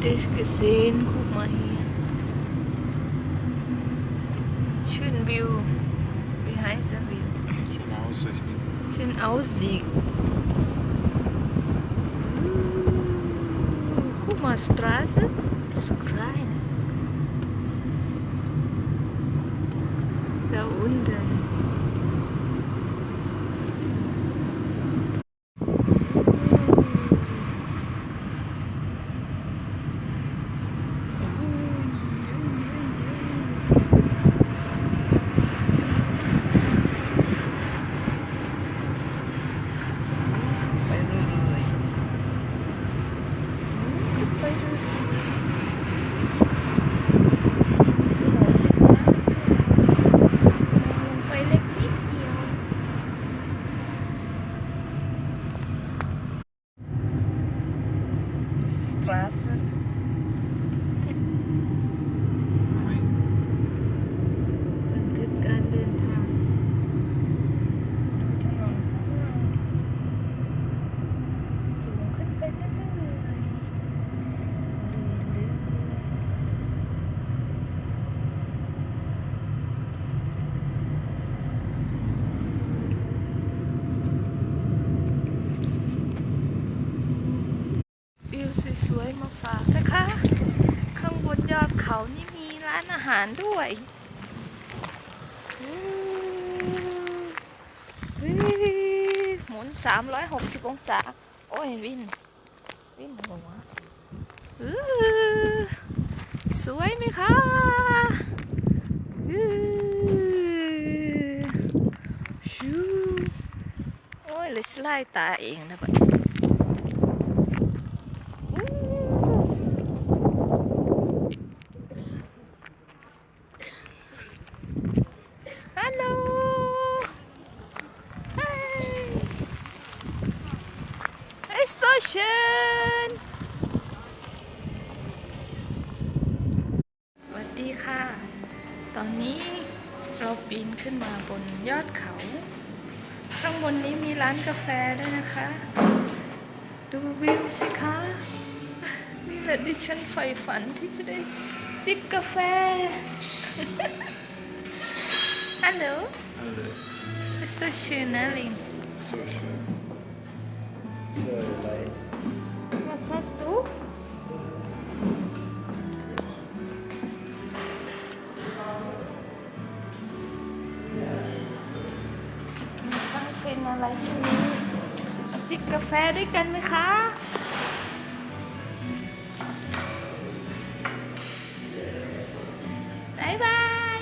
das gesehen. Guck mal hier. Schön View. Wie heißt der View? Schöne Aussicht. Schön Aussicht. Guck mal, Straße ist so klein. Da unten. สตราส Nein. บันทึกการเดินทางถนนข้างล่างสูงขึ้นไปเรื่อยๆเรื่อยๆวิวสวยๆมาฝากนะคะ ข้างบนยอด เขานี่มีร้านอาหารด้วยอืมวิหมุน360องศา โอ้ยวิน วินหัวสวยไหมคะชูโอ้ยเลยสไลด์ตาเองนะบัดนี้อื้อ Hallo. Hi. Ist so schön. สวัสดีค่ะ ตอนนี้เราปีนขึ้นมาบนยอดเขา ข้างบนนี้มีร้านกาแฟด้วยนะคะ ดูวิวสิคะ นี่แหละดิฉันใฝ่ฝันที่จะได้จิบกาแฟ Hallo, Alle. ist so schön, ne, Lin? So schön. Was hast du? มีช่างฟินอะไรที่นี้จิบกาแฟด้วยกันไหมคะ บ๊ายบาย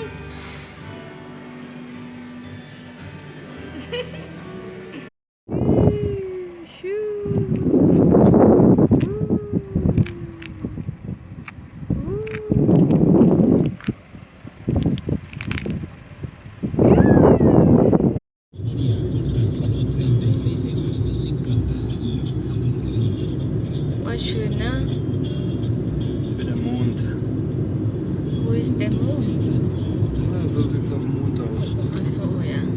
What should now? The Mond. Who is ist der Mond? So sieht's auf dem Mond aus. Ach so, ja.